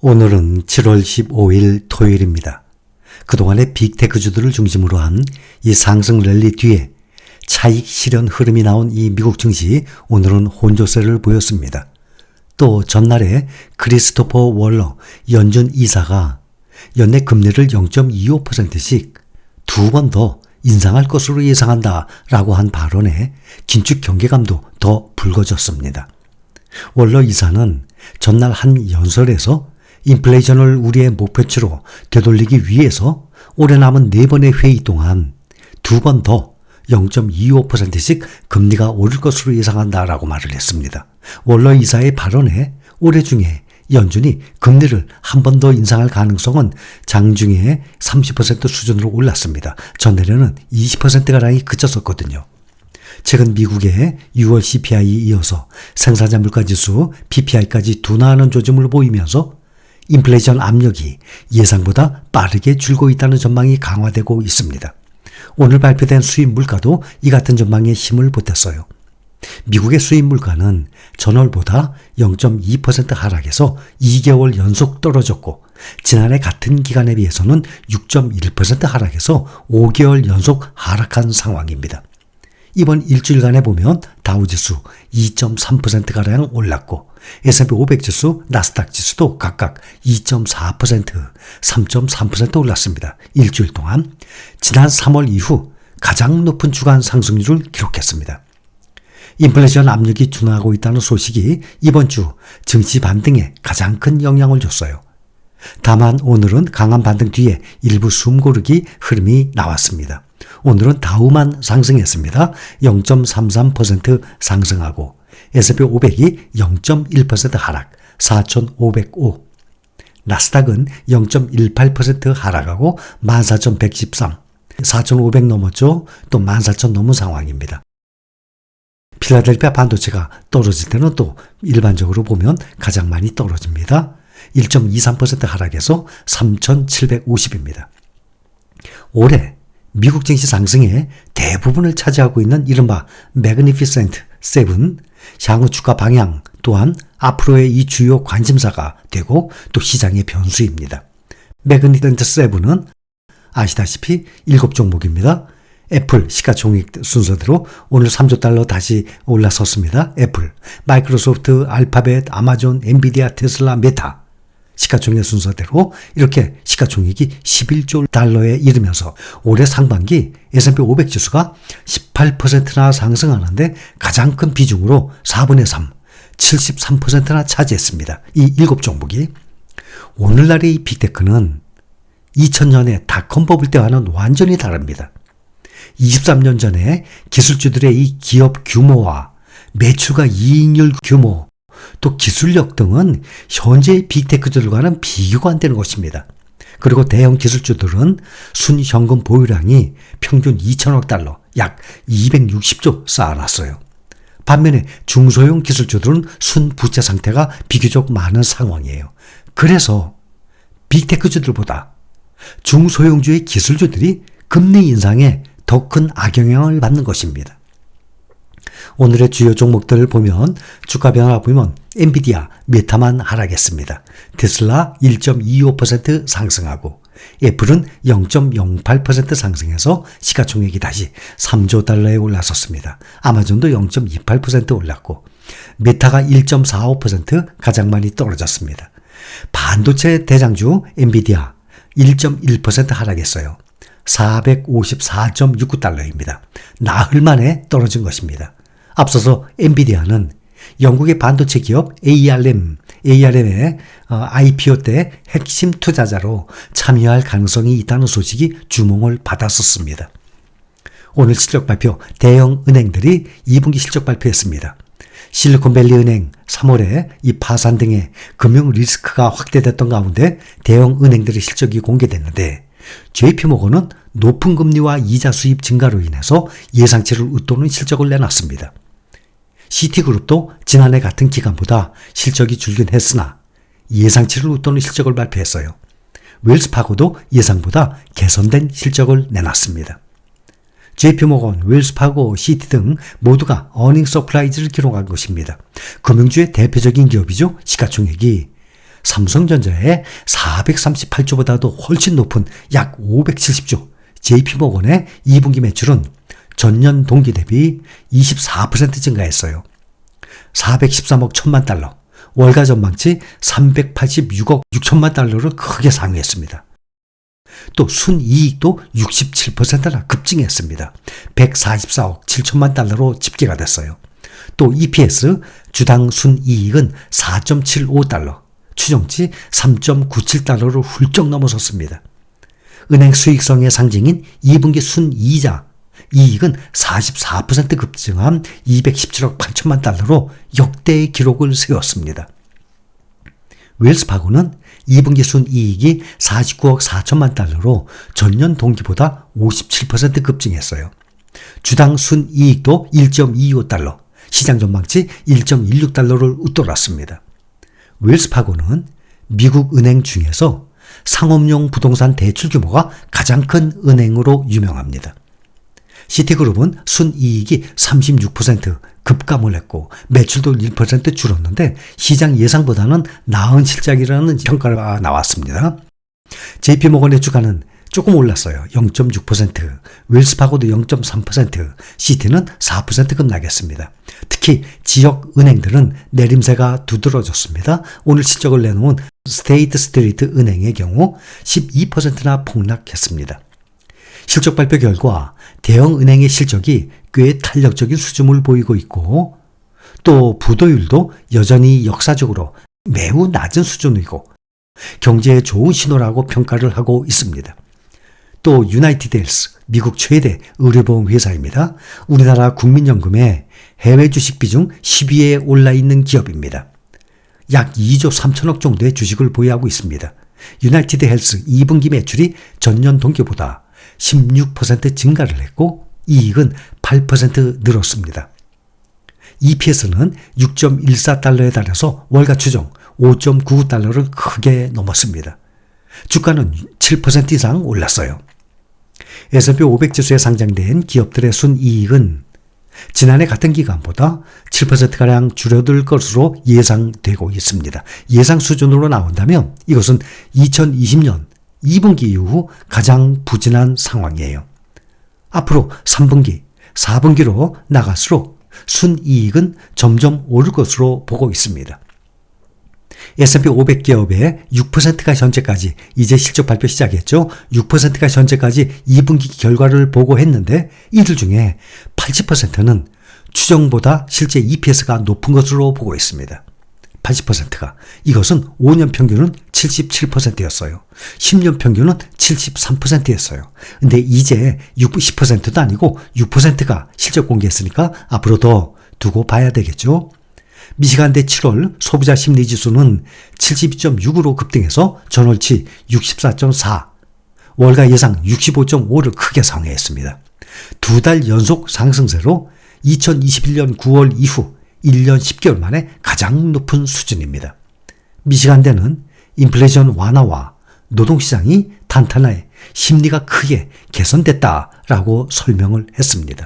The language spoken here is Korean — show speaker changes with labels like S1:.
S1: 오늘은 7월 15일 토요일입니다. 그동안의 빅테크주들을 중심으로 한 이 상승 랠리 뒤에 차익 실현 흐름이 나온 이 미국 증시 오늘은 혼조세를 보였습니다. 또 전날에 크리스토퍼 월러 연준 이사가 연내 금리를 0.25%씩 두 번 더 인상할 것으로 예상한다 라고 한 발언에 긴축 경계감도 더 붉어졌습니다. 월러 이사는 전날 한 연설에서 인플레이션을 우리의 목표치로 되돌리기 위해서 올해 남은 네 번의 회의 동안 두 번 더 0.25%씩 금리가 오를 것으로 예상한다라고 말을 했습니다. 월러 이사의 발언에 올해 중에 연준이 금리를 한 번 더 인상할 가능성은 장중에 30% 수준으로 올랐습니다. 전날에는 20%가량이 그쳤었거든요. 최근 미국의 6월 CPI에 이어서 생산자 물가 지수 PPI까지 둔화하는 조짐을 보이면서 인플레이션 압력이 예상보다 빠르게 줄고 있다는 전망이 강화되고 있습니다. 오늘 발표된 수입 물가도 이 같은 전망에 힘을 보탰어요. 미국의 수입 물가는 전월보다 0.2% 하락해서 2개월 연속 떨어졌고 지난해 같은 기간에 비해서는 6.1% 하락해서 5개월 연속 하락한 상황입니다. 이번 일주일간에 보면 다우지수 2.3%가량 올랐고 S&P 500 지수, 나스닥 지수도 각각 2.4%, 3.3% 올랐습니다. 일주일 동안 지난 3월 이후 가장 높은 주간 상승률을 기록했습니다. 인플레이션 압력이 둔화하고 있다는 소식이 이번 주 증시 반등에 가장 큰 영향을 줬어요. 다만 오늘은 강한 반등 뒤에 일부 숨고르기 흐름이 나왔습니다. 오늘은 다우만 상승했습니다. 0.33% 상승하고 S&P 500이 0.1% 하락 4,505. 나스닥은 0.18% 하락하고 14,113. 4,500 넘었죠. 또 14,000 넘은 상황입니다. 필라델피아 반도체가 떨어질 때는 또 일반적으로 보면 가장 많이 떨어집니다. 1.23% 하락해서 3,750입니다. 올해 미국 증시 상승의 대부분을 차지하고 있는 이른바 매그니피센트 7 향후 주가 방향 또한 앞으로의 이 주요 관심사가 되고 또 시장의 변수입니다. 매그니센트 7은 아시다시피 7종목입니다. 애플 시가총액 순서대로 오늘 3조 달러 다시 올라섰습니다. 애플, 마이크로소프트, 알파벳, 아마존, 엔비디아, 테슬라, 메타 시가총액 순서대로 이렇게 시가총액이 11조 달러에 이르면서 올해 상반기 S&P 500 지수가 18%나 상승하는데 가장 큰 비중으로 4분의 3, 73%나 차지했습니다. 이 7종목이 오늘날의 이 빅테크는 2000년에 닷컴 버블 때와는 완전히 다릅니다. 23년 전에 기술주들의 이 기업 규모와 매출과 이익률 규모, 또 기술력 등은 현재의 빅테크들과는 비교가 안 되는 것입니다. 그리고 대형 기술주들은 순현금 보유량이 평균 2천억 달러, 약 260조 쌓아놨어요. 반면에 중소형 기술주들은 순부채 상태가 비교적 많은 상황이에요. 그래서 빅테크주들보다 중소형주의 기술주들이 금리 인상에 더 큰 악영향을 받는 것입니다. 오늘의 주요 종목들을 보면 주가 변화 보면 엔비디아, 메타만 하락했습니다. 테슬라 1.25% 상승하고 애플은 0.08% 상승해서 시가총액이 다시 3조 달러에 올라섰습니다. 아마존도 0.28% 올랐고 메타가 1.45% 가장 많이 떨어졌습니다. 반도체 대장주 엔비디아 1.1% 하락했어요. 454.69달러입니다. 나흘 만에 떨어진 것입니다. 앞서서 엔비디아는 영국의 반도체 기업 ARM, ARM의 IPO 때 핵심 투자자로 참여할 가능성이 있다는 소식이 주목을 받았었습니다. 오늘 실적 발표 대형 은행들이 2분기 실적 발표했습니다. 실리콘밸리 은행 3월에 이 파산 등의 금융 리스크가 확대됐던 가운데 대형 은행들의 실적이 공개됐는데 JP모건은 높은 금리와 이자 수입 증가로 인해서 예상치를 웃도는 실적을 내놨습니다. 시티그룹도 지난해 같은 기간보다 실적이 줄긴 했으나 예상치를 웃도는 실적을 발표했어요. 웰스파고도 예상보다 개선된 실적을 내놨습니다. JP모건, 웰스파고, 시티 등 모두가 어닝 서프라이즈를 기록한 것입니다. 금융주의 대표적인 기업이죠. 시가총액이 삼성전자의 438조보다도 훨씬 높은 약 570조, JP모건의 2분기 매출은 전년 동기 대비 24% 증가했어요. 413억 1천만 달러, 월가 전망치 386억 6천만 달러를 크게 상회했습니다. 또 순이익도 67%나 급증했습니다. 144억 7천만 달러로 집계가 됐어요. 또 EPS 주당 순이익은 4.75달러, 추정치 3.97달러를 훌쩍 넘어섰습니다. 은행 수익성의 상징인 2분기 순이자 이익은 44% 급증한 217억 8천만 달러로 역대의 기록을 세웠습니다. 웰스파고는 2분기 순이익이 49억 4천만 달러로 전년 동기보다 57% 급증했어요. 주당 순이익도 1.25달러, 시장 전망치 1.16달러를 웃돌았습니다. 웰스파고는 미국 은행 중에서 상업용 부동산 대출 규모가 가장 큰 은행으로 유명합니다. 시티그룹은 순이익이 36% 급감을 했고 매출도 1% 줄었는데 시장 예상보다는 나은 실적이라는 평가가 나왔습니다. JP모건의 주가는 조금 올랐어요. 0.6%, 웰스파고도 0.3%, 시티는 4% 급락했습니다. 특히 지역 은행들은 내림세가 두드러졌습니다. 오늘 실적을 내놓은 스테이트 스트리트 은행의 경우 12%나 폭락했습니다. 실적 발표 결과 대형 은행의 실적이 꽤 탄력적인 수준을 보이고 있고 또 부도율도 여전히 역사적으로 매우 낮은 수준이고 경제에 좋은 신호라고 평가를 하고 있습니다. 또 유나이티드 헬스, 미국 최대 의료보험 회사입니다. 우리나라 국민연금의 해외 주식 비중 10위에 올라 있는 기업입니다. 약 2조 3천억 정도의 주식을 보유하고 있습니다. 유나이티드 헬스 2분기 매출이 전년 동기보다 16% 증가를 했고 이익은 8% 늘었습니다. EPS는 6.14달러에 달해서 월가 추정 5.99달러를 크게 넘었습니다. 주가는 7% 이상 올랐어요. S&P 500 지수에 상장된 기업들의 순이익은 지난해 같은 기간보다 7%가량 줄어들 것으로 예상되고 있습니다. 예상 수준으로 나온다면 이것은 2020년 2분기 이후 가장 부진한 상황이에요. 앞으로 3분기, 4분기로 나갈수록 순이익은 점점 오를 것으로 보고 있습니다. S&P 500 기업의 6%가 현재까지 이제 실적 발표 시작했죠. 6%가 현재까지 2분기 결과를 보고했는데 이들 중에 80%는 추정보다 실제 EPS가 높은 것으로 보고 있습니다. 80%가 이것은 5년 평균은 77%였어요. 10년 평균은 73%였어요. 근데 이제 60%도 아니고 6%가 실적 공개했으니까 앞으로 더 두고 봐야 되겠죠. 미시간대 7월 소비자 심리 지수는 72.6으로 급등해서 전월치 64.4, 월가 예상 65.5를 크게 상회했습니다. 두 달 연속 상승세로 2021년 9월 이후 1년 10개월 만에 가장 높은 수준입니다. 미시간대는 인플레이션 완화와 노동시장이 탄탄해 심리가 크게 개선됐다라고 설명을 했습니다.